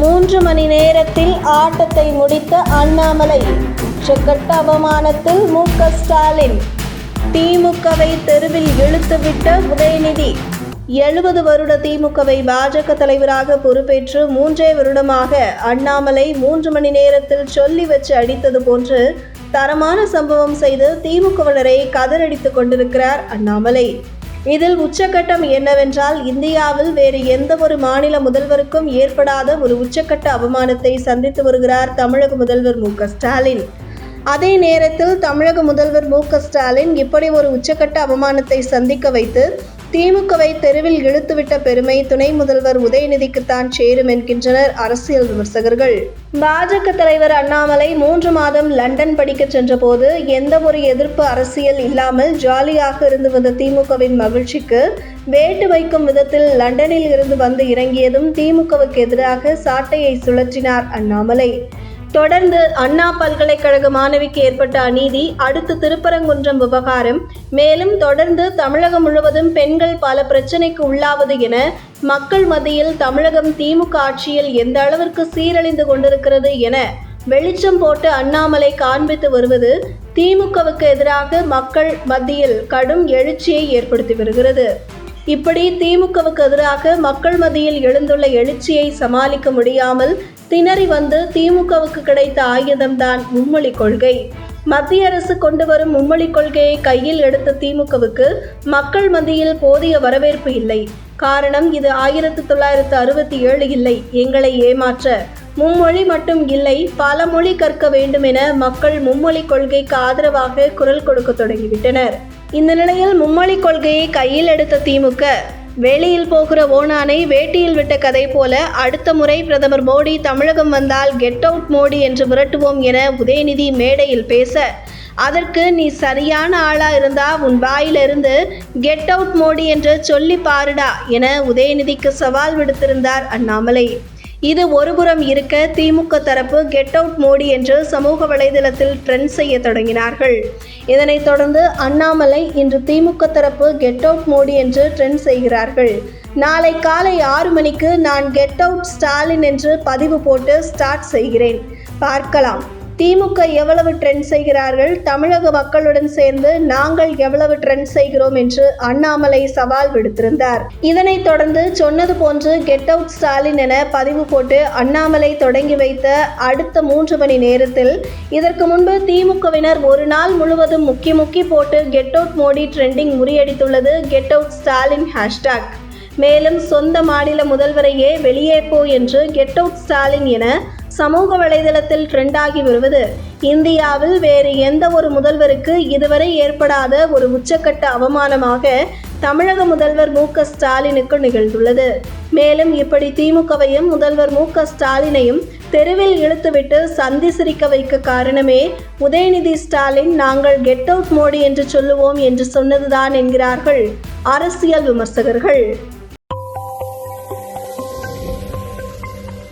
மூன்று மணி நேரத்தில் ஆட்டத்தை முடித்த அண்ணாமலை உச்சக்கட்ட அவமானத்தில் மு க ஸ்டாலின் திமுகவை தெருவில் இழுத்துவிட்ட உதயநிதி. எழுபது வருட திமுகவை பாஜக தலைவராக பொறுப்பேற்று மூன்றே வருடமாக அண்ணாமலை மூன்று மணி நேரத்தில் சொல்லி வச்சு அடித்தது போன்று தரமான சம்பவம் செய்து திமுகவினரை கதறடித்துக் கொண்டிருக்கிறார் அண்ணாமலை. இதில் உச்சக்கட்டம் என்னவென்றால் இந்தியாவில் வேறு எந்த ஒரு மாநில முதல்வருக்கும் ஏற்படாத ஒரு உச்சக்கட்ட அவமானத்தை சந்தித்து வருகிறார் தமிழக முதல்வர் மு. ஸ்டாலின். அதே நேரத்தில் தமிழக முதல்வர் மு. ஸ்டாலின் இப்படி ஒரு உச்சக்கட்ட அவமானத்தை சந்திக்க வைத்து திமுகவை தெருவில் இழுத்துவிட்ட பெருமை துணை முதல்வர் உதயநிதிக்குத்தான் சேரும் என்கின்றனர் அரசியல் விமர்சகர்கள். பாஜக தலைவர் அண்ணாமலை மூன்று மாதம் லண்டன் படிக்க சென்றபோது எந்த ஒரு எதிர்ப்பு அரசியல் இல்லாமல் ஜாலியாக இருந்து வந்த திமுகவின் மகிழ்ச்சிக்கு வேட்டு வைக்கும் விதத்தில் லண்டனில் இருந்து வந்து இறங்கியதும் திமுகவுக்கு எதிராக சாட்டையை சுழற்றினார் அண்ணாமலை. தொடர்ந்து அண்ணா பல்கலைக்கழக மாணவிக்கு ஏற்பட்ட அநீதி அடுத்து திருப்பரங்குன்றம் விவகாரம். மேலும் தொடர்ந்து தமிழகம் முழுவதும் பெண்கள் பல பிரச்சனைக்கு உள்ளாவது என மக்கள் மத்தியில் தமிழகம் திமுக ஆட்சியில் எந்த அளவிற்கு சீரழிந்து கொண்டிருக்கிறது என வெளிச்சம் போட்டு அண்ணாமலை காண்பித்து வருவது திமுகவுக்கு எதிராக மக்கள் மத்தியில் கடும் எழுச்சியை ஏற்படுத்தி வருகிறது. இப்படி திமுகவுக்கு எதிராக மக்கள் மத்தியில் எழுந்துள்ள எழுச்சியை சமாளிக்க முடியாமல் திணறி வந்து திமுகவுக்கு கிடைத்த ஆயுதம்தான் மும்மொழி கொள்கை. மத்திய அரசு கொண்டு வரும் மும்மொழி கொள்கையை கையில் எடுத்த திமுகவுக்கு மக்கள் மத்தியில் போதிய வரவேற்பு இல்லை. காரணம் இது ஆயிரத்தி தொள்ளாயிரத்து அறுபத்தி ஏழு இல்லை. எங்களை ஏமாற்ற. மும்மொழி மட்டும் இல்லை பல மொழி கற்க வேண்டும் என மக்கள் மும்மொழி கொள்கைக்கு ஆதரவாக குரல் கொடுக்க தொடங்கிவிட்டனர். இந்த நிலையில் மும்மொழி கொள்கையை கையில் எடுத்த திமுக வெளியில் போகிற ஓனானை வேட்டியில் விட்ட கதை போல அடுத்த முறை பிரதமர் மோடி தமிழகம் வந்தால் கெட் அவுட் மோடி என்று விரட்டுவோம் என உதயநிதி மேடையில் பேச. அதற்கு நீ சரியான ஆளா இருந்தா உன் வாயிலிருந்து கெட் அவுட் மோடி என்று சொல்லி பாருடா என உதயநிதிக்கு சவால் விடுத்திருந்தார் அண்ணாமலை. இது ஒருபுறம் இருக்க திமுக தரப்பு கெட் அவுட் மோடி என்று சமூக வலைதளத்தில் ட்ரெண்ட் செய்ய தொடங்கினார்கள். இதனைத் தொடர்ந்து அண்ணாமலை இன்று திமுக தரப்பு கெட் அவுட் மோடி என்று ட்ரெண்ட் செய்கிறார்கள். நாளை காலை ஆறு மணிக்கு நான் கெட் அவுட் ஸ்டாலின் என்று பதிவு போட்டு ஸ்டார்ட் செய்கிறேன். பார்க்கலாம். திமுக எவ்வளவு ட்ரெண்ட் செய்கிறார்கள்? தமிழக மக்களுடன் சேர்ந்து நாங்கள் எவ்வளவு ட்ரெண்ட் செய்கிறோம் என்று அண்ணாமலை சவால் விடுத்திருந்தார். இதனைத் தொடர்ந்து சொன்னது போன்று கெட் அவுட் ஸ்டாலின் என பதிவு போட்டு அண்ணாமலை தொடங்கி வைத்த அடுத்த மூன்று மணி நேரத்தில் இதற்கு முன்பு திமுகவினர் ஒரு நாள் முழுவதும் முக்கி முக்கி போட்டு கெட் அவுட் மோடி ட்ரெண்டிங் முறியடித்துள்ளது. கெட் அவுட் ஸ்டாலின் ஹேஷ்டாக் மேலும் சொந்த மாநில முதல்வரையே வெளியே போ என்று கெட் அவுட் ஸ்டாலின் என சமூக வலைதளத்தில் ட்ரெண்டாகி வருவது. இந்தியாவில் வேறு எந்த ஒரு முதல்வருக்கு இதுவரை ஏற்படாத ஒரு உச்சக்கட்ட அவமானமாக தமிழக முதல்வர் மு க ஸ்டாலினுக்கு நிகழ்ந்துள்ளது. மேலும் இப்படி திமுகவையும் முதல்வர் மு க ஸ்டாலினையும் தெருவில் இழுத்துவிட்டு சந்தி சிரிக்க வைக்க காரணமே உதயநிதி ஸ்டாலின் நாங்கள் கெட் அவுட் மோடி என்று சொல்லுவோம் என்று சொன்னதுதான் என்கிறார்கள் அரசியல் விமர்சகர்கள்.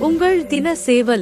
உங்கள் தின சேவல்